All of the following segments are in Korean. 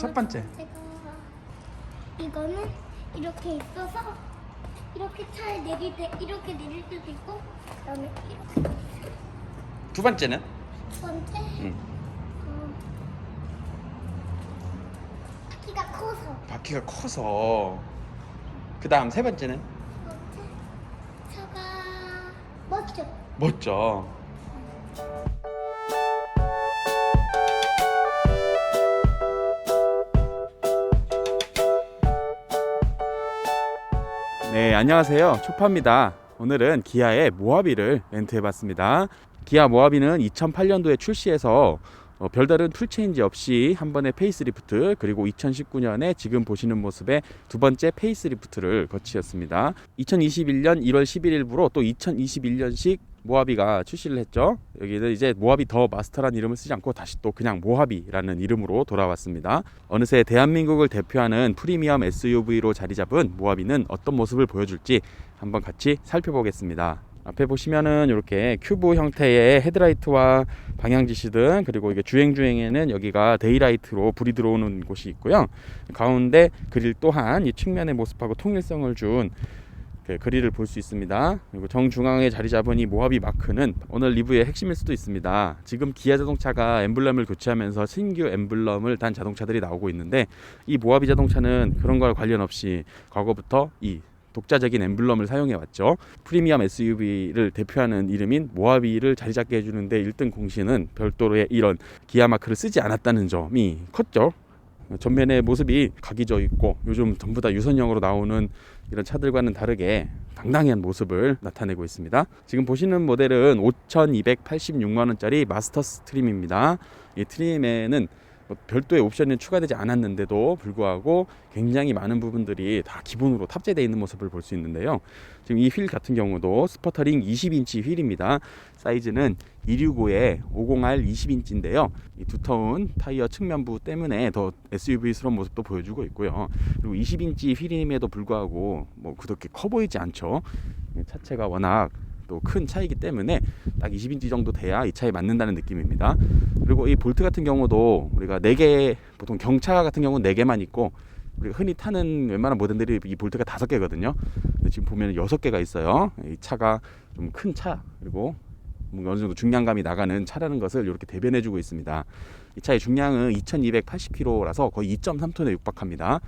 첫 번째. 제가 이거는 이렇게 있어서 이렇게 차에 내릴 때 이렇게 내릴 때도 있고 그다음에 이렇게 두 번째는? 두 번째 응. 어, 키가 커서 바퀴가 커서. 그 다음 세 번째는? 두 번째 차가 멋져. 멋져. 네, 안녕하세요. 초파입니다. 오늘은 기아의 모하비를 렌트해봤습니다. 기아 모하비는 2008년도에 출시해서 어, 별다른 툴체인지 없이 한 번의 페이스리프트 그리고 2019년에 지금 보시는 모습의 두 번째 페이스리프트를 거치었습니다. 2021년 1월 11일부로 또 2021년식 모하비가 출시를 했죠. 여기는 이제 모하비 더 마스터라는 이름을 쓰지 않고 다시 또 그냥 모하비라는 이름으로 돌아왔습니다. 어느새 대한민국을 대표하는 프리미엄 SUV로 자리 잡은 모하비는 어떤 모습을 보여줄지 한번 같이 살펴보겠습니다. 앞에 보시면은 이렇게 큐브 형태의 헤드라이트와 방향 지시 등 그리고 이게 주행 주행에는 여기가 데이라이트로 불이 들어오는 곳이 있고요. 가운데 그릴 또한 이 측면의 모습하고 통일성을 준 그 그릴을 볼수 있습니다. 그리고 정중앙에 자리 잡은 이 모하비 마크는 오늘 리뷰의 핵심일 수도 있습니다. 지금 기아 자동차가 엠블럼을 교체하면서 신규 엠블럼을 단 자동차들이 나오고 있는데 이 모하비 자동차는 그런 걸 관련 없이 과거부터 이 독자적인 엠블럼을 사용해 왔죠. 프리미엄 SUV를 대표하는 이름인 모하비를 자리 잡게 해주는데 1등 공신은 별도로의 이런 기아 마크를 쓰지 않았다는 점이 컸죠. 전면의 모습이 각이져 있고 요즘 전부 다 유선형으로 나오는 이런 차들과는 다르게 당당한 모습을 나타내고 있습니다. 지금 보시는 모델은 5,286만 원짜리 마스터 스 트림입니다. 이 트림에는 뭐 별도의 옵션이 추가되지 않았는데도 불구하고 굉장히 많은 부분들이 다 기본으로 탑재되어 있는 모습을 볼 수 있는데요. 지금 이 휠 같은 경우도 스퍼터링 20인치 휠입니다. 사이즈는 265에 501 20인치인데요. 이 두터운 타이어 측면부 때문에 더 SUV스러운 모습도 보여주고 있고요. 그리고 20인치 휠임에도 불구하고 뭐 그렇게 커 보이지 않죠. 이 차체가 워낙 또 큰 차이기 때문에 딱 20인치 정도 돼야 이 차에 맞는다는 느낌입니다. 그리고 이 볼트 같은 경우도 우리가 4개 보통 경차 같은 경우는 4개만 있고 우리가 흔히 타는 웬만한 모델들이 이 볼트가 5개거든요. 근데 지금 보면 6개가 있어요. 이 차가 좀 큰 차 그리고 어느 정도 중량감이 나가는 차라는 것을 이렇게 대변해 주고 있습니다. 이 차의 중량은 2280kg라서 거의 2.3톤에 육박합니다.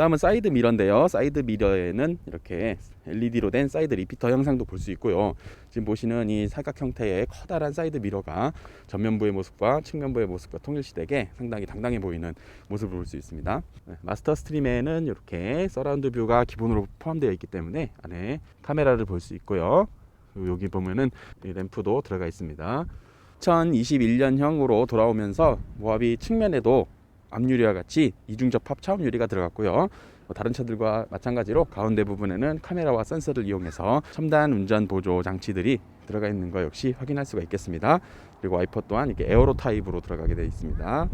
다음은 사이드 미러인데요. 사이드 미러에는 이렇게 LED로 된 사이드 리피터 형상도 볼 수 있고요. 지금 보시는 이 사각 형태의 커다란 사이드 미러가 전면부의 모습과 측면부의 모습과 통일시되게 상당히 당당해 보이는 모습을 볼 수 있습니다. 네, 마스터 스트림에는 이렇게 서라운드 뷰가 기본으로 포함되어 있기 때문에 안에 카메라를 볼 수 있고요. 여기 보면은 이 램프도 들어가 있습니다. 2021년형으로 돌아오면서 모하비 측면에도 앞유리와 같이 이중 접합 차음 유리가 들어갔고요. 뭐 다른 차들과 마찬가지로 가운데 부분에는 카메라와 센서를 이용해서 첨단 운전 보조 장치들이 들어가 있는 거 역시 확인할 수가 있겠습니다. 그리고 와이퍼 또한 이렇게 에어로 타입으로 들어가게 되어 있습니다.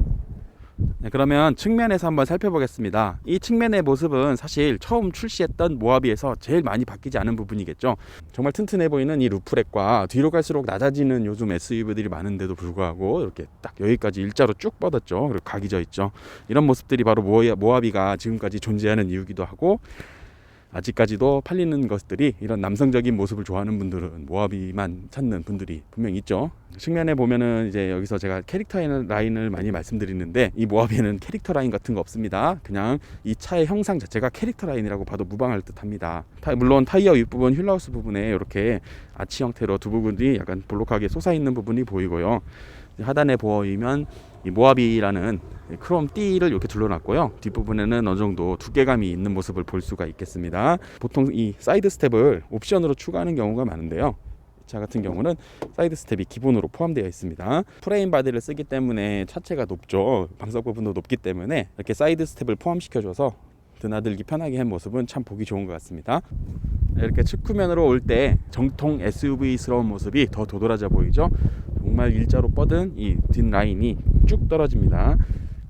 네, 그러면 측면에서 한번 살펴보겠습니다. 이 측면의 모습은 사실 처음 출시했던 모하비에서 제일 많이 바뀌지 않은 부분이겠죠. 정말 튼튼해 보이는 이 루프렉과 뒤로 갈수록 낮아지는 요즘 SUV들이 많은데도 불구하고 이렇게 딱 여기까지 일자로 쭉 뻗었죠. 그리고 각이 져 있죠. 이런 모습들이 바로 모하- 모하비가 지금까지 존재하는 이유기도 하고 아직까지도 팔리는 것들이 이런 남성적인 모습을 좋아하는 분들은 모하비만 찾는 분들이 분명 있죠. 측면에 보면은 이제 여기서 제가 캐릭터 라인을 많이 말씀드리는데 이 모하비에는 캐릭터 라인 같은 거 없습니다. 그냥 이 차의 형상 자체가 캐릭터 라인이라고 봐도 무방할 듯합니다. 타- 물론 타이어 윗부분 휠하우스 부분에 이렇게 아치 형태로 두 부분이 약간 볼록하게 솟아 있는 부분이 보이고요. 하단에 보이면 이 모하비라는 크롬 띠를 이렇게 둘러놨고요. 뒷부분에는 어느 정도 두께감이 있는 모습을 볼 수가 있겠습니다. 보통 이 사이드 스텝을 옵션으로 추가하는 경우가 많은데요. 이차 같은 경우는 사이드 스텝이 기본으로 포함되어 있습니다. 프레임 바디를 쓰기 때문에 차체가 높죠. 방석 부분도 높기 때문에 이렇게 사이드 스텝을 포함시켜줘서 드나들기 편하게 한 모습은 참 보기 좋은 것 같습니다. 이렇게 측후면으로 올 때 정통 SUV스러운 모습이 더 도드라져 보이죠. 정말 일자로 뻗은 이 뒷 라인이 쭉 떨어집니다.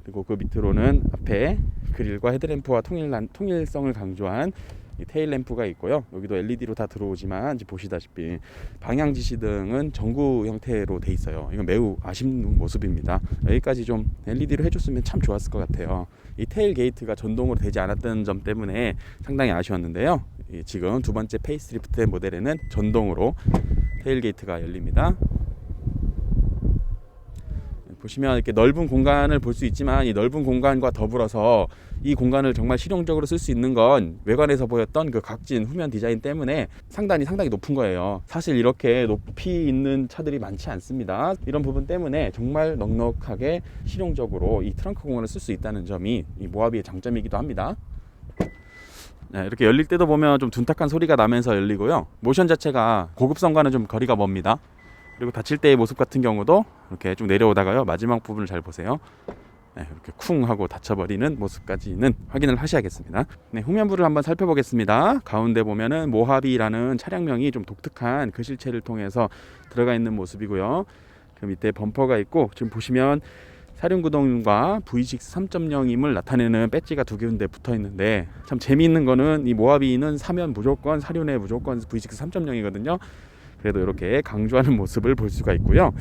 그리고 그 밑으로는 앞에 그릴과 헤드램프와 통일 통일성을 강조한 이 테일 램프가 있고요. 여기도 LED로 다 들어오지만 보시다시피 방향 지시등은 전구 형태로 돼 있어요. 이건 매우 아쉬운 모습입니다. 여기까지 좀 LED로 해줬으면 참 좋았을 것 같아요. 이 테일 게이트가 전동으로 되지 않았던 점 때문에 상당히 아쉬웠는데요. 이 지금 두 번째 페이스리프트 모델에는 전동으로 테일 게이트가 열립니다. 보시면 이렇게 넓은 공간을 볼 수 있지만 이 넓은 공간과 더불어서 이 공간을 정말 실용적으로 쓸 수 있는 건 외관에서 보였던 그 각진 후면 디자인 때문에 상단이 상당히 높은 거예요. 사실 이렇게 높이 있는 차들이 많지 않습니다. 이런 부분 때문에 정말 넉넉하게 실용적으로 이 트렁크 공간을 쓸 수 있다는 점이 이 모하비의 장점이기도 합니다. 네, 이렇게 열릴 때도 보면 좀 둔탁한 소리가 나면서 열리고요. 모션 자체가 고급성과는 좀 거리가 멉니다. 그리고 닫힐 때의 모습 같은 경우도 이렇게 쭉 내려오다가요. 마지막 부분을 잘 보세요. 네, 이렇게 쿵 하고 닫혀버리는 모습까지는 확인을 하셔야겠습니다. 네, 후면부를 한번 살펴보겠습니다. 가운데 보면은 모하비라는 차량명이 좀 독특한 글씨체를 통해서 들어가 있는 모습이고요. 그 밑에 범퍼가 있고 지금 보시면 사륜구동과 V6 3.0임을 나타내는 배지가 두 군데 붙어 있는데 참 재미있는 거는 이 모하비는 사면 무조건 사륜에 무조건 V6 3.0이거든요. 그래도 이렇게 강조하는 모습을 볼 수가 있고요.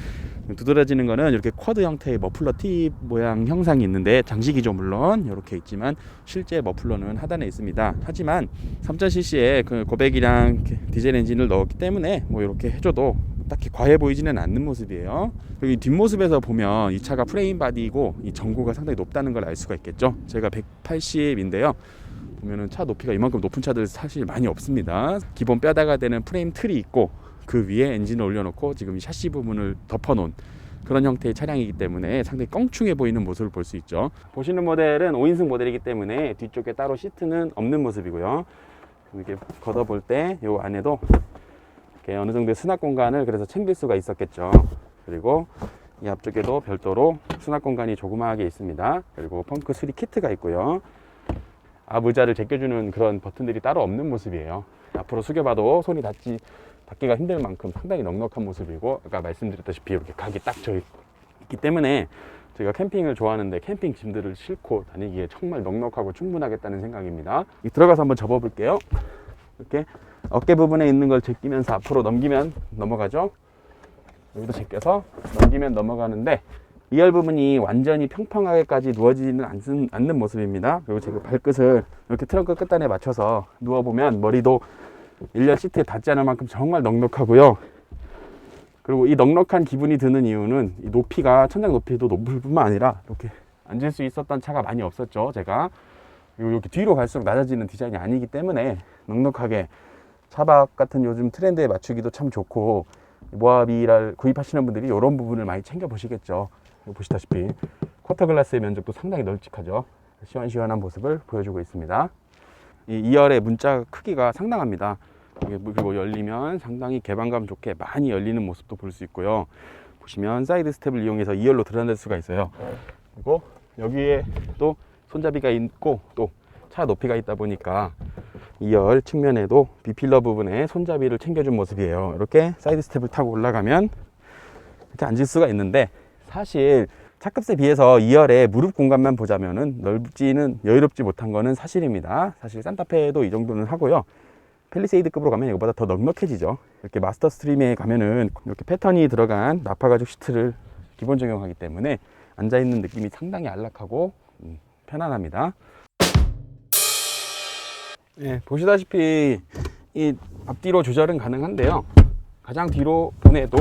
두드러지는 거는 이렇게 쿼드 형태의 머플러 T 모양 형상이 있는데 장식이죠 물론 이렇게 있지만 실제 머플러는 하단에 있습니다. 하지만 3.7cc의 그 고백이랑 디젤 엔진을 넣었기 때문에 뭐 이렇게 해줘도 딱히 과해 보이지는 않는 모습이에요. 그리고 이 뒷모습에서 보면 이 차가 프레임 바디이고 이 전고가 상당히 높다는 걸 알 수가 있겠죠. 제가 180인데요. 보면은 차 높이가 이만큼 높은 차들 사실 많이 없습니다. 기본 뼈다가 되는 프레임 틀이 있고 그 위에 엔진을 올려놓고 지금 이 샤시 부분을 덮어놓은 그런 형태의 차량이기 때문에 상당히 껑충해 보이는 모습을 볼 수 있죠. 보시는 모델은 5인승 모델이기 때문에 뒤쪽에 따로 시트는 없는 모습이고요. 이렇게 걷어볼 때 이 안에도 이렇게 어느 정도의 수납 공간을 그래서 챙길 수가 있었겠죠. 그리고 이 앞쪽에도 별도로 수납 공간이 조그마하게 있습니다. 그리고 펑크 수리 키트가 있고요. 앞 의자를 제껴주는 그런 버튼들이 따로 없는 모습이에요. 앞으로 숙여봐도 손이 닿지 닿기가 힘들 만큼 상당히 넉넉한 모습이고 아까 말씀드렸다시피 이렇게 각이 딱 져 있기 때문에 저희가 캠핑을 좋아하는데 캠핑 짐들을 싣고 다니기에 정말 넉넉하고 충분하겠다는 생각입니다. 이 들어가서 한번 접어 볼게요. 이렇게 어깨 부분에 있는 걸 제끼면서 앞으로 넘기면 넘어가죠. 여기도 제껴서 넘기면 넘어가는데 이열 부분이 완전히 평평하게까지 누워지는 않는, 않는 모습입니다. 그리고 제가 발끝을 이렇게 트렁크 끝단에 맞춰서 누워보면 머리도 일렬 시트에 닿지 않을 만큼 정말 넉넉하고요. 그리고 이 넉넉한 기분이 드는 이유는 이 높이가 천장 높이도 높을 뿐만 아니라 이렇게 앉을 수 있었던 차가 많이 없었죠. 제가 이렇게 뒤로 갈수록 낮아지는 디자인이 아니기 때문에 넉넉하게 차박 같은 요즘 트렌드에 맞추기도 참 좋고 모하비를 구입하시는 분들이 이런 부분을 많이 챙겨 보시겠죠. 보시다시피 쿼터 글라스의 면적도 상당히 널찍하죠. 시원시원한 모습을 보여주고 있습니다. 이 2열의 문자 크기가 상당합니다. 이게 그리고 열리면 상당히 개방감 좋게 많이 열리는 모습도 볼 수 있고요. 보시면 사이드 스텝을 이용해서 2열로 드러낼 수가 있어요. 그리고 여기에 또 손잡이가 있고 또 차 높이가 있다 보니까 2열 측면에도 비필러 부분에 손잡이를 챙겨준 모습이에요. 이렇게 사이드 스텝을 타고 올라가면 이렇게 앉을 수가 있는데 사실 차급에 비해서 2열의 무릎 공간만 보자면은 넓지는 여유롭지 못한 거는 사실입니다. 사실 산타페도 이 정도는 하고요. 펠리세이드급으로 가면 이거보다 더 넉넉해지죠. 이렇게 마스터 스트림에 가면은 이렇게 패턴이 들어간 나파 가죽 시트를 기본 적용하기 때문에 앉아 있는 느낌이 상당히 안락하고 음, 편안합니다. 예, 보시다시피 이 앞뒤로 조절은 가능한데요. 가장 뒤로 보내도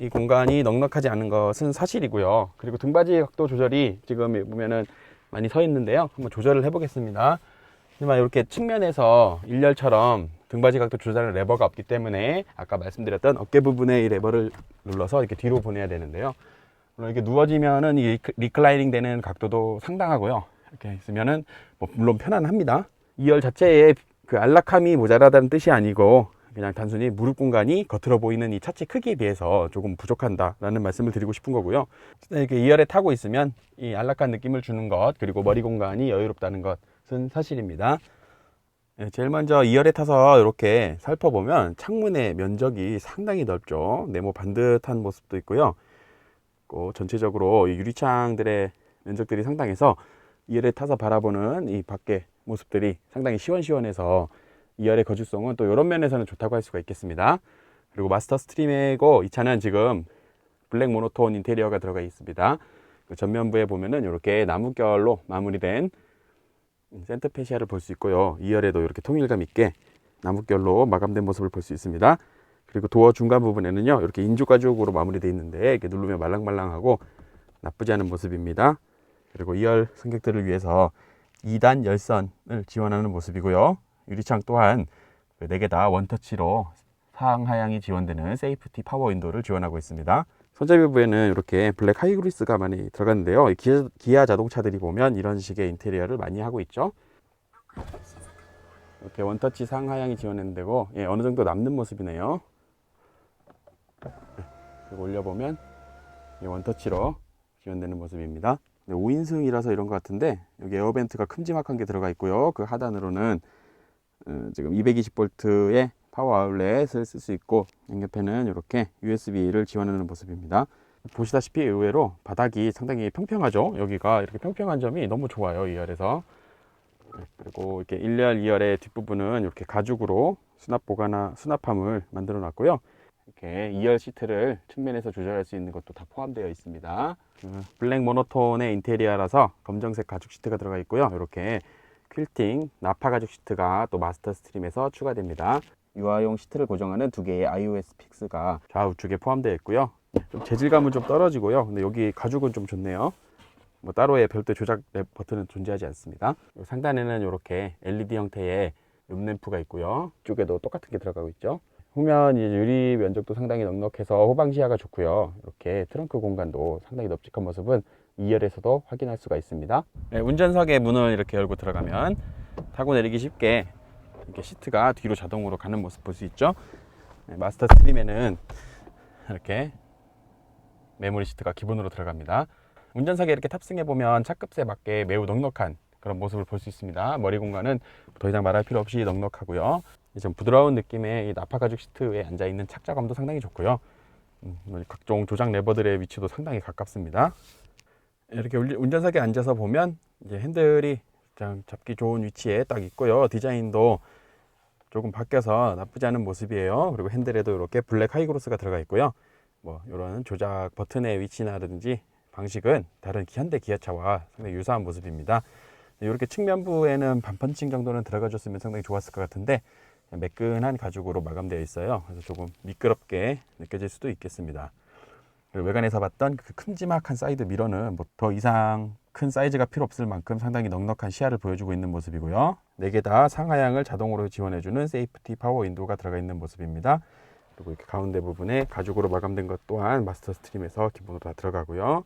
이 공간이 넉넉하지 않은 것은 사실이고요. 그리고 등받이 각도 조절이 지금 보면은 많이 서 있는데요. 한번 조절을 해보겠습니다. 하지만 이렇게 측면에서 일렬처럼 등받이 각도 조절하는 레버가 없기 때문에 아까 말씀드렸던 어깨 부분에 이 레버를 눌러서 이렇게 뒤로 보내야 되는데요. 물론 이렇게 누워지면은 이 리클라이닝 되는 각도도 상당하고요. 이렇게 있으면은 뭐 물론 편안합니다. 2열 자체에 그 안락함이 모자라다는 뜻이 아니고 그냥 단순히 무릎 공간이 겉으로 보이는 이 차체 크기에 비해서 조금 부족한다라는 말씀을 드리고 싶은 거고요. 이렇게 2열에 타고 있으면 이 안락한 느낌을 주는 것 그리고 머리 공간이 여유롭다는 것은 사실입니다. 예, 제일 먼저 2열에 타서 이렇게 살펴보면 창문의 면적이 상당히 넓죠. 네모 반듯한 모습도 있고요. 그 전체적으로 이 유리창들의 면적들이 상당해서 2열에 타서 바라보는 이 밖의 모습들이 상당히 시원시원해서 2열의 거주성은 또 이런 면에서는 좋다고 할 수가 있겠습니다. 그리고 마스터 스트림이고 이 차는 지금 블랙 모노톤 인테리어가 들어가 있습니다. 그 전면부에 보면은 이렇게 나무결로 마무리된 센터 페시아를 볼 수 있고요. 2열에도 이렇게 통일감 있게 나무결로 마감된 모습을 볼 수 있습니다. 그리고 도어 중간 부분에는요, 이렇게 인조 가죽으로 마무리되어 있는데 이렇게 누르면 말랑말랑하고 나쁘지 않은 모습입니다. 그리고 2열 승객들을 위해서 2단 열선을 지원하는 모습이고요. 유리창 또한 4개 다 원터치로 상하향이 지원되는 세이프티 파워 윈도우를 지원하고 있습니다. 손잡이 부에는 이렇게 블랙 하이그리스가 많이 들어갔는데요. 이 기아, 기아 자동차들이 보면 이런 식의 인테리어를 많이 하고 있죠. 이렇게 원터치 상하향이 지원되는 데고 예, 어느 정도 남는 모습이네요. 올려보면 이 원터치로 지원되는 모습입니다. 5인승이라서 이런 것 같은데 여기 에어벤트가 큼지막한 게 들어가 있고요. 그 하단으로는 어, 지금 220V의 파워 아울렛을 쓸 수 있고 양옆에는 이렇게 USB를 지원하는 모습입니다. 보시다시피 의외로 바닥이 상당히 평평하죠. 여기가 이렇게 평평한 점이 너무 좋아요. 2열에서 그리고 이렇게 1열, 2열의 뒷부분은 이렇게 가죽으로 수납 보관화 수납함을 만들어 놨고요. 이렇게 2열 시트를 측면에서 조절할 수 있는 것도 다 포함되어 있습니다. 그 블랙 모노톤의 인테리어라서 검정색 가죽 시트가 들어가 있고요. 이렇게 퀼팅 나파 가죽 시트가 또 마스터 스트림에서 추가됩니다. 유아용 시트를 고정하는 두 개의 iOS 픽스가 좌우측에 포함되어 있고요. 좀 재질감은 좀 떨어지고요. 근데 여기 가죽은 좀 좋네요. 뭐 따로의 별도 조작 랩 버튼은 존재하지 않습니다. 요 상단에는 이렇게 LED 형태의 룸램프가 있고요. 이쪽에도 똑같은 게 들어가고 있죠. 후면 유리 면적도 상당히 넉넉해서 후방 시야가 좋고요. 이렇게 트렁크 공간도 상당히 넓직한 모습은 2열에서도 확인할 수가 있습니다. 네, 운전석의 문을 이렇게 열고 들어가면 타고 내리기 쉽게 이렇게 시트가 뒤로 자동으로 가는 모습 볼 수 있죠. 네, 마스터 스트림에는 이렇게 메모리 시트가 기본으로 들어갑니다. 운전석에 이렇게 탑승해 보면 차급수에 맞게 매우 넉넉한 그런 모습을 볼 수 있습니다. 머리 공간은 더 이상 말할 필요 없이 넉넉하고요. 좀 부드러운 느낌의 이 나파 가죽 시트에 앉아 있는 착자감도 상당히 좋고요. 음, 뭐 각종 조작 레버들의 위치도 상당히 가깝습니다. 이렇게 운- 운전석에 앉아서 보면 이제 핸들이 잡기 좋은 위치에 딱 있고요. 디자인도 조금 바뀌어서 나쁘지 않은 모습이에요. 그리고 핸들에도 이렇게 블랙 하이그로스가 들어가 있고요. 뭐 이런 조작 버튼의 위치나든지 방식은 다른 현대 기아차와 상당히 유사한 모습입니다. 이렇게 측면부에는 반펀칭 정도는 들어가 줬으면 상당히 좋았을 것 같은데 매끈한 가죽으로 마감되어 있어요. 그래서 조금 미끄럽게 느껴질 수도 있겠습니다. 외관에서 봤던 그 큼지막한 사이드 미러는 뭐 더 이상 큰 사이즈가 필요 없을 만큼 상당히 넉넉한 시야를 보여주고 있는 모습이고요. 네개다 상하향을 자동으로 지원해주는 세이프티 파워 윈도우가 들어가 있는 모습입니다. 그리고 이렇게 가운데 부분에 가죽으로 마감된 것 또한 마스터 스트림에서 기본으로 다 들어가고요.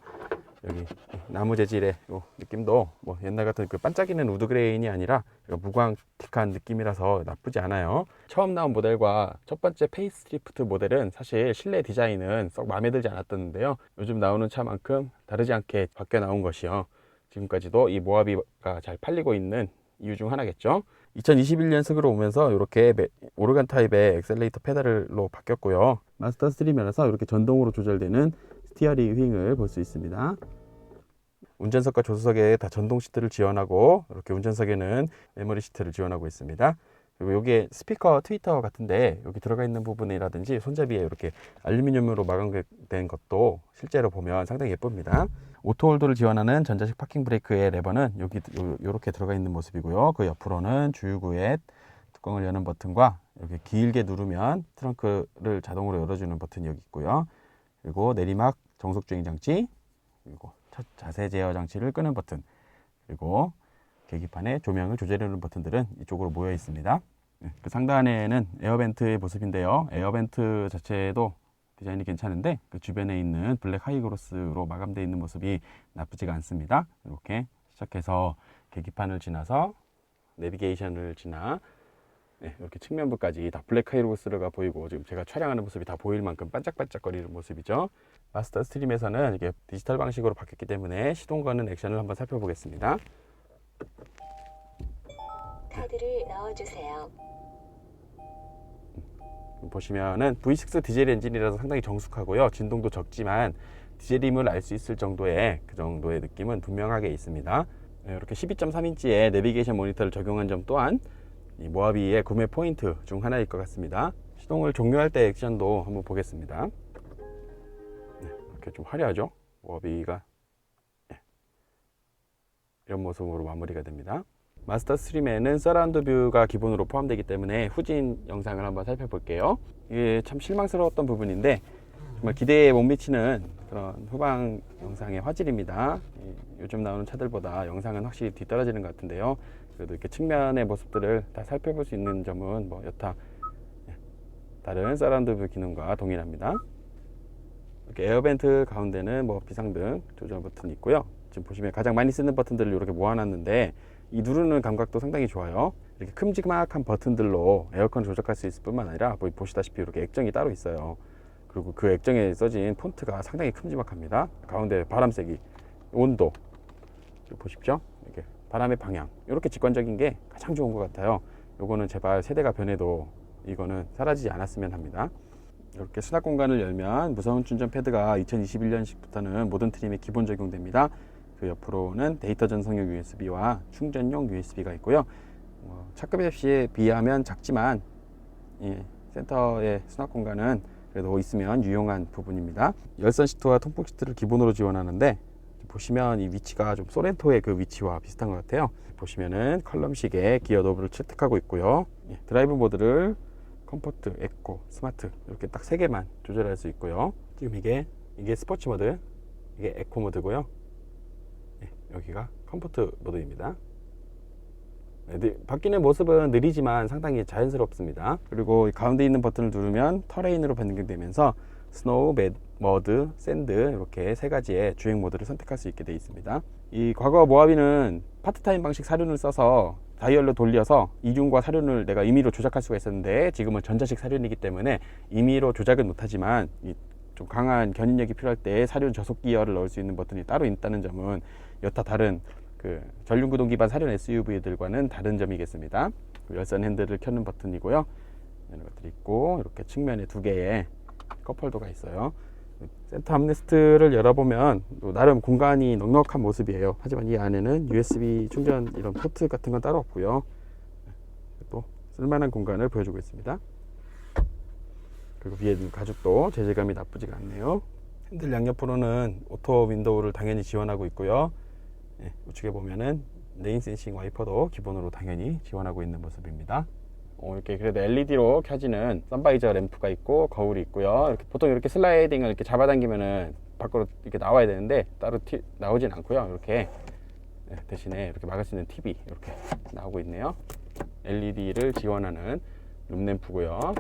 여기 나무 재질의 요 느낌도 뭐 옛날 같은 그 반짝이는 우드 그레인이 아니라 무광틱한 느낌이라서 나쁘지 않아요. 처음 나온 모델과 첫 번째 페이스리프트 모델은 사실 실내 디자인은 썩 마음에 들지 않았던데요. 요즘 나오는 차만큼 다르지 않게 바뀌어 나온 것이요. 지금까지도 이 모하비가 잘 팔리고 있는 이유 중 하나겠죠. 2021년식으로 오면서 이렇게 오르간 타입의 엑셀레이터 페달로 바뀌었고요. 마스터 스트림이라서 이렇게 전동으로 조절되는 스티어링 휠을 볼 수 있습니다. 운전석과 조수석에 다 전동 시트를 지원하고 이렇게 운전석에는 메모리 시트를 지원하고 있습니다. 그리고 여기에 스피커 트위터 같은데 여기 들어가 있는 부분이라든지 손잡이에 이렇게 알루미늄으로 마감된 것도 실제로 보면 상당히 예쁩니다. 오토홀드를 지원하는 전자식 파킹 브레이크의 레버는 여기 이렇게 들어가 있는 모습이고요. 그 옆으로는 주유구의 뚜껑을 여는 버튼과 이렇게 길게 누르면 트렁크를 자동으로 열어주는 버튼이 여기 있고요. 그리고 내리막 정속 주행 장치, 그리고 차- 자세 제어 장치를 끄는 버튼, 그리고 계기판에 조명을 조절하는 버튼들은 이쪽으로 모여 있습니다. 네, 그 상단에는 에어벤트의 모습인데요. 에어벤트 자체도 디자인이 괜찮은데 그 주변에 있는 블랙 하이그로스로 마감되어 있는 모습이 나쁘지가 않습니다. 이렇게 시작해서 계기판을 지나서 내비게이션을 지나 네, 이렇게 측면부까지 다 블랙 하이로스가 보이고 지금 제가 촬영하는 모습이 다 보일 만큼 반짝반짝거리는 모습이죠. 마스터 스트림에서는 이게 디지털 방식으로 바뀌었기 때문에 시동 거는 액션을 한번 살펴보겠습니다. 카드를 넣어주세요. 보시면은 V6 디젤 엔진이라서 상당히 정숙하고요. 진동도 적지만 디젤임을 알 수 있을 정도의 그 정도의 느낌은 분명하게 있습니다. 네, 이렇게 12.3인치의 내비게이션 모니터를 적용한 점 또한 이 모하비의 구매 포인트 중 하나일 것 같습니다. 시동을 종료할 때 액션도 한번 보겠습니다. 네, 이렇게 좀 화려하죠? 모하비가 네, 이런 모습으로 마무리가 됩니다. 마스터 스트림에는 서라운드 뷰가 기본으로 포함되기 때문에 후진 영상을 한번 살펴볼게요. 이게 참 실망스러웠던 부분인데 정말 기대에 못 미치는 그런 후방 영상의 화질입니다. 이 요즘 나오는 차들보다 영상은 확실히 뒤떨어지는 것 같은데요. 그래도 이렇게 측면의 모습들을 다 살펴볼 수 있는 점은 뭐 여타 예, 다른 서라운드 뷰 기능과 동일합니다. 에어벤트 가운데는 뭐 비상등 조절 버튼이 있고요. 지금 보시면 가장 많이 쓰는 버튼들을 이렇게 모아놨는데 이 누르는 감각도 상당히 좋아요. 이렇게 큼지막한 버튼들로 에어컨 조작할 수 있을 뿐만 아니라 뭐 보시다시피 이렇게 액정이 따로 있어요. 그리고 그 액정에 써진 폰트가 상당히 큼지막합니다. 가운데 바람 세기, 온도 보십시오. 이렇게 바람의 방향 이렇게 직관적인 게 가장 좋은 것 같아요. 요거는 제발 세대가 변해도 이거는 사라지지 않았으면 합니다. 이렇게 수납 공간을 열면 무선 충전 패드가 2021년식부터는 모든 트림에 기본 적용됩니다. 그 옆으로는 데이터 전송용 USB와 충전용 USB가 있고요. 어, 차급에 비하면 작지만 이 센터의 수납 공간은 그래도 있으면 유용한 부분입니다. 열선 시트와 통풍 시트를 기본으로 지원하는데 보시면 이 위치가 좀 소렌토의 그 위치와 비슷한 것 같아요. 보시면은 컬럼식의 기어 노브를 채택하고 있고요. 예, 드라이브 모드를 컴포트, 에코, 스마트 이렇게 딱 세 개만 조절할 수 있고요. 지금 이게 이게 스포츠 모드, 이게 에코 모드고요. 예, 여기가 컴포트 모드입니다. 네, 느- 바뀌는 모습은 느리지만 상당히 자연스럽습니다. 그리고 이 가운데 있는 버튼을 누르면 터레인으로 변경되면서 스노우, 매, 머드, 샌드 이렇게 세 가지의 주행 모드를 선택할 수 있게 되어 있습니다. 이 과거 모하비는 파트타임 방식 사륜을 써서 다이얼로 돌려서 이륜과 사륜을 내가 임의로 조작할 수가 있었는데 지금은 전자식 사륜이기 때문에 임의로 조작은 못하지만 이좀 강한 견인력이 필요할 때 사륜 저속 기어를 넣을 수 있는 버튼이 따로 있다는 점은 여타 다른 그 전륜구동 기반 사륜 SUV들과는 다른 점이겠습니다. 그 열선 핸들을 켜는 버튼이고요. 이런 것들이 있고 이렇게 측면에 두 개의 컵홀더가 있어요. 센터 암레스트를 열어보면 또 나름 공간이 넉넉한 모습이에요. 하지만 이 안에는 USB 충전 이런 포트 같은 건 따로 없고요. 또 쓸만한 공간을 보여주고 있습니다. 그리고 위에 있는 가죽도 재질감이 나쁘지가 않네요. 핸들 양옆으로는 오토 윈도우를 당연히 지원하고 있고요. 예, 우측에 보면은 레인 센싱 와이퍼도 기본으로 당연히 지원하고 있는 모습입니다. 어, 이렇게 그래도 LED로 켜지는 선바이저 램프가 있고 거울이 있고요. 이렇게 보통 이렇게 슬라이딩을 이렇게 잡아당기면은 밖으로 이렇게 나와야 되는데 따로 티, 나오진 않고요. 이렇게 네, 대신에 이렇게 막을 수 있는 TV 이렇게 나오고 있네요. LED를 지원하는 룸램프고요.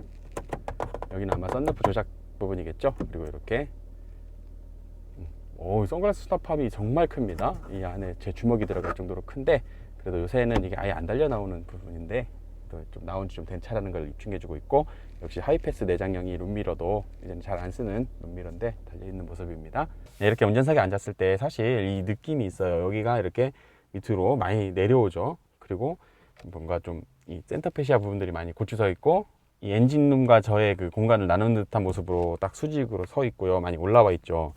여기는 아마 썬루프 조작 부분이겠죠. 그리고 이렇게 음, 오, 선글라스 스탑함이 정말 큽니다. 이 안에 제 주먹이 들어갈 정도로 큰데 그래도 요새는 이게 아예 안 달려 나오는 부분인데 또 좀 나온 지 좀 된 차라는 걸 입증해주고 있고 역시 하이패스 내장형이 룸미러도 이제는 잘 안 쓰는 룸미러인데 달려 있는 모습입니다. 네, 이렇게 운전석에 앉았을 때 사실 이 느낌이 있어요. 여기가 이렇게 밑으로 많이 내려오죠. 그리고 뭔가 좀 이 센터페시아 부분들이 많이 고추서 있고 이 엔진룸과 저의 그 공간을 나누는 듯한 모습으로 딱 수직으로 서 있고요. 많이 올라와 있죠.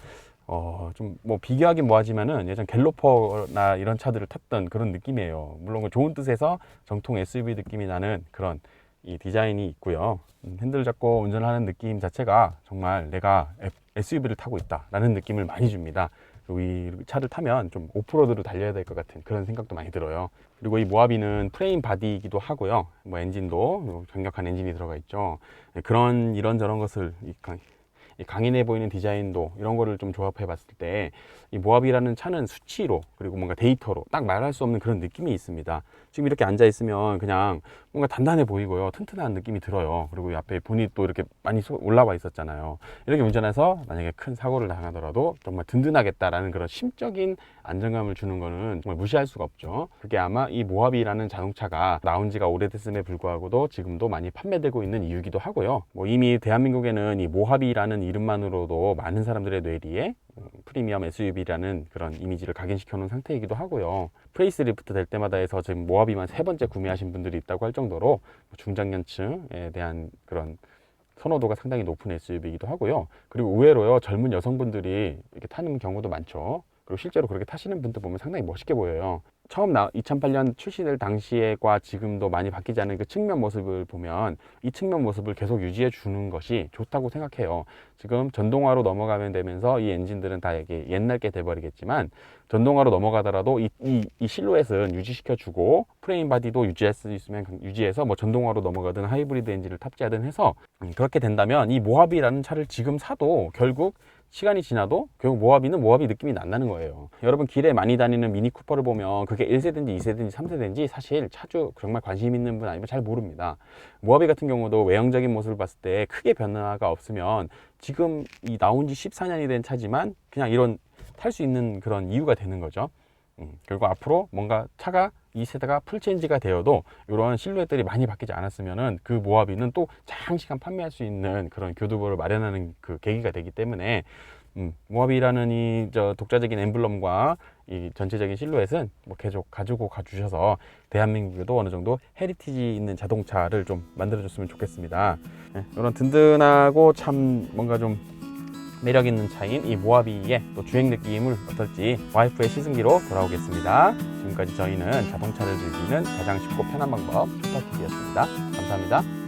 어, 좀 뭐 비교하긴 뭐하지만은 예전 갤로퍼나 이런 차들을 탔던 그런 느낌이에요. 물론 그 좋은 뜻에서 정통 SUV 느낌이 나는 그런 이 디자인이 있고요. 음, 핸들 잡고 운전하는 느낌 자체가 정말 내가 SUV를 타고 있다라는 느낌을 많이 줍니다. 이 차를 타면 좀 오프로드로 달려야 될 것 같은 그런 생각도 많이 들어요. 그리고 이 모하비는 프레임 바디이기도 하고요. 뭐 엔진도 강력한 엔진이 들어가 있죠. 네, 그런 이런 저런 것을 이 강인해 보이는 디자인도 이런 거를 좀 조합해 봤을 때 이 모하비라는 차는 수치로 그리고 뭔가 데이터로 딱 말할 수 없는 그런 느낌이 있습니다. 지금 이렇게 앉아 있으면 그냥 뭔가 단단해 보이고요. 튼튼한 느낌이 들어요. 그리고 이 앞에 보닛도 이렇게 많이 소- 올라와 있었잖아요. 이렇게 운전해서 만약에 큰 사고를 당하더라도 정말 든든하겠다라는 그런 심적인 안정감을 주는 거는 정말 무시할 수가 없죠. 그게 아마 이 모하비라는 자동차가 나온 지가 오래됐음에 불구하고도 지금도 많이 판매되고 있는 이유기도 하고요. 뭐 이미 대한민국에는 이 모하비라는 이름만으로도 많은 사람들의 뇌리에 음, 프리미엄 SUV라는 그런 이미지를 각인시켜 놓은 상태이기도 하고요. 프레이스 리프트 될 때마다 해서 지금 모하비만 세 번째 구매하신 분들이 있다고 할 정도로 뭐 중장년층에 대한 그런 선호도가 상당히 높은 SUV이기도 하고요. 그리고 의외로요, 젊은 여성분들이 이렇게 타는 경우도 많죠. 그리고 실제로 그렇게 타시는 분들 보면 상당히 멋있게 보여요. 처음 나 2008년 출시될 당시에과 지금도 많이 바뀌지 않은 그 측면 모습을 보면 이 측면 모습을 계속 유지해 주는 것이 좋다고 생각해요. 지금 전동화로 넘어가면 되면서 이 엔진들은 다 이게 옛날 게 돼버리겠지만 전동화로 넘어가더라도 이, 이, 이 실루엣은 유지시켜 주고 프레임 바디도 유지할 수 있으면 유지해서 뭐 전동화로 넘어가든 하이브리드 엔진을 탑재하든 해서 음, 그렇게 된다면 이 모하비라는 차를 지금 사도 결국 시간이 지나도 결국 모하비는 모하비 느낌이 안 나는 거예요. 여러분 길에 많이 다니는 미니 쿠퍼를 보면 그게 1세대인지 2세대인지 3세대인지 사실 차주 정말 관심 있는 분 아니면 잘 모릅니다. 모하비 같은 경우도 외형적인 모습을 봤을 때 크게 변화가 없으면 지금 이 나온 지 14년이 된 차지만 그냥 이런 탈 수 있는 그런 이유가 되는 거죠. 음, 결국 앞으로 뭔가 차가 이 세대가 풀체인지가 되어도 이런 실루엣들이 많이 바뀌지 않았으면은 그 모하비는 또 장시간 판매할 수 있는 그런 교두보를 마련하는 그 계기가 되기 때문에 음, 모하비라는 이 저 독자적인 엠블럼과 이 전체적인 실루엣은 뭐 계속 가지고 가주셔서 대한민국에도 어느 정도 헤리티지 있는 자동차를 좀 만들어줬으면 좋겠습니다. 네, 이런 든든하고 참 뭔가 좀 매력 있는 차인 이 모하비의 또 주행 느낌을 어떨지 와이프의 시승기로 돌아오겠습니다. 지금까지 저희는 자동차를 즐기는 가장 쉽고 편한 방법 초파TV였습니다. 감사합니다.